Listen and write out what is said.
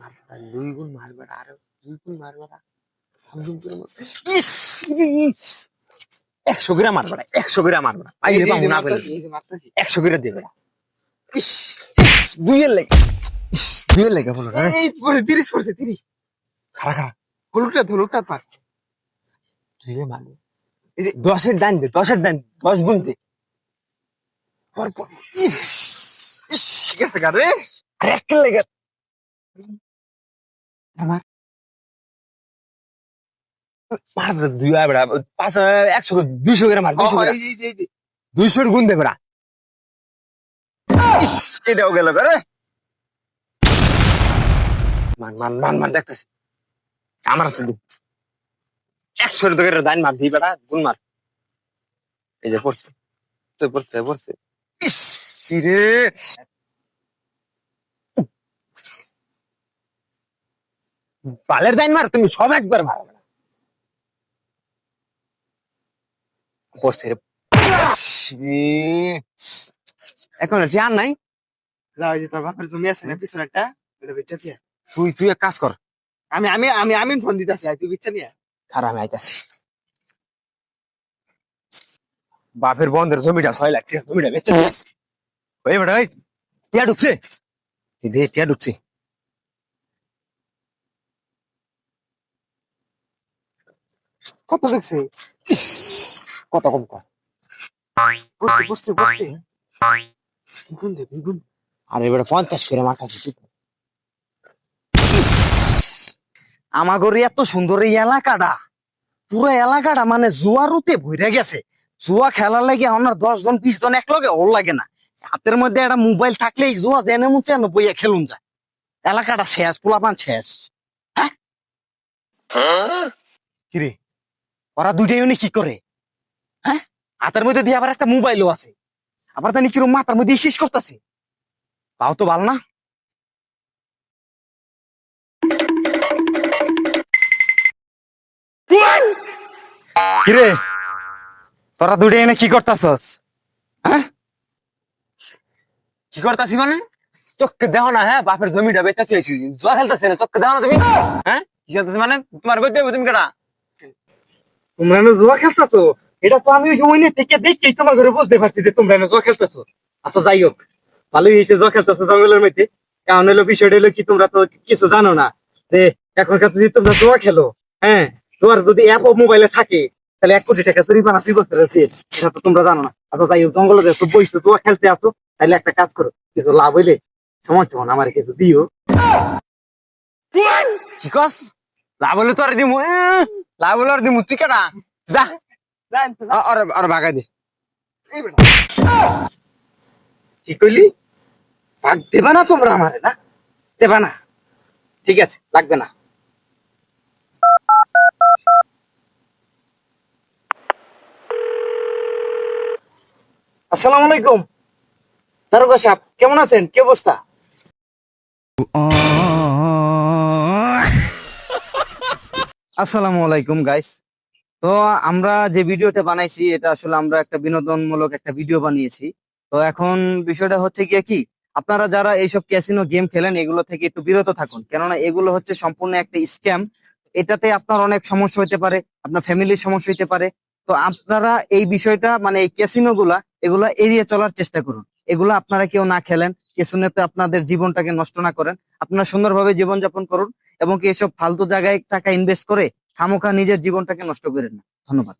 মারবেটা দুই গুণ মারবেটা আরও দুই গুণ মারবেটা একশো গ্রাম মারবেটা একশো গ্রাম মারবেটা পাইলে পাবো না পেলে একশো গ্রাম দেবে। ইস, ইস, দুইয়ের লেগে। দুইয়ের লেগে বলো এই পড়ছে তিরিশ পড়ছে তিরিশ। খারা খারা হলুদটা হলুদটা পাচ্ছে দুইয়ে মারবে। এই যে দশের দান দে দশের দান দশ গুণ দে। পর পর ইস, ইস, আছে গা রে। আর একটা লেগে। আমার। মারবে দুই বেড়া পাঁচ একশো দুইশো গ্রাম মার। দুইশোর গুণ দেবে এটাও গেল করে মান মান মান মান দেখতেছি। আমার দিন একশোর দোকানের দাইন মার দিই বেটা গুণ মার। এই যে পড়ছে। তো পড়ছে পড়ছে। ইস রে। বালের দাইন মার তুমি সব একবার মারো। বেটা। পড়ছে রে এখন আর নাই। তুই তুই এক কাজ কর। আমি আমি আমি আমি ফোন দিতেছি তুই বিচ্ছা নিয়ে। খারাপ আমি আইতাছি। বাপের বন্ধের জমিটা ছয় লাখ টাকা জমিটা বেচে ওই বেটা ওই টিয়া ঢুকছে। দে টিয়া ঢুকছে। কত দেখছে? কত কম কর। বসছে বসছে বসছে। দ্বিগুণ দে দ্বিগুণ আর এবারে পঞ্চাশ করে মারতাছে চুপ আমাগর এত সুন্দর এই এলাকাটা। পুরো এলাকাটা মানে জুয়ারুতে ভরে গেছে। জুয়া খেলার লাগে আমার দশ জন বিশ জন এক লগে ওর লাগে না। হাতের মধ্যে একটা মোবাইল থাকলেই জুয়া জেনে মুছে না বইয়া খেলুন যায়। এলাকাটা শেষ পোলাপান শেষ। হ্যাঁ? কিরে ওরা দুইটাই উনি কি করে? হ্যাঁ? হাতের মধ্যে দিয়ে আবার একটা মোবাইলও আছে। আবার জানি কিরম মাথার মধ্যে শেষ করতেছে। তাও তো ভালো না? তোরা দুইটা এনে কি করতাছস? হ্যাঁ? কি করতাছি মানে? চোখকে দেও না হ্যাঁ? বাপের জমিটা বেচা তুইছি জোয়া খেলতেছে না, চোখকে দেও না তুমি? হ্যাঁ? কি মানে? তোমার বই তুমি কেটা তোমরা না জুয়া খেলতেছো? এটা তো আমি ওই থেকে দেখছি তোমার ঘরে বুঝতে পারছি যে তোমরা না জুয়া খেলতেছো। আচ্ছা যাই হোক ভালোই হয়েছে জুয়া খেলতেছো জঙ্গলের মধ্যে। কারণ হলো বিষয়টা হলো কি তোমরা তো কিছু জানো না যে এখনকার যদি তোমরা জুয়া খেলো হ্যাঁ তোমার যদি অ্যাপ মোবাইলে থাকে তাহলে এক কোটি টাকা চুরি বানা বছর এটা তো তোমরা জানো না। আচ্ছা যাই হোক জঙ্গলে যেহেতু বইছো জুয়া খেলতে আসো তাহলে একটা কাজ করো কিছু লাভ হইলে সময় সময় আমার কিছু দিও। কি কস? লাভ হলে তো আর দিমু এ, লাভ হলে আর দিমু তুই যা। আর আর বাগাই দে। এই বেটা। কি কইলি? ভাগ দেবা না তোমরা আমারে না? দেবা না। ঠিক আছে লাগবে না। আসসালামু আলাইকুম। দারোগা সাহেব কেমন আছেন? কি অবস্থা? আসসালামু আলাইকুম গাইস তো আমরা যে ভিডিওটা বানাইছি, এটা আসলে আমরা একটা বিনোদনমূলক একটা ভিডিও বানিয়েছি। তো এখন বিষয়টা হচ্ছে গিয়ে কি, আপনারা যারা এইসব ক্যাসিনো গেম খেলেন, এগুলো থেকে একটু বিরত থাকুন। কেননা এগুলো হচ্ছে সম্পূর্ণ একটা স্ক্যাম এটাতে আপনার অনেক সমস্যা হতে পারে, আপনার ফ্যামিলির সমস্যা হতে পারে। তো আপনারা এই বিষয়টা মানে এই ক্যাসিনো গুলা এগুলা এড়িয়ে চলার চেষ্টা করুন। এগুলো আপনারা কেউ না খেলেন ক্যাসিনোতে আপনাদের জীবনটাকে নষ্ট না করেন। আপনারা সুন্দরভাবে জীবনযাপন করুন এবং এসব ফালতু জায়গায় টাকা ইনভেস্ট করে খামোখা নিজের জীবনটাকে নষ্ট করেন না। ধন্যবাদ।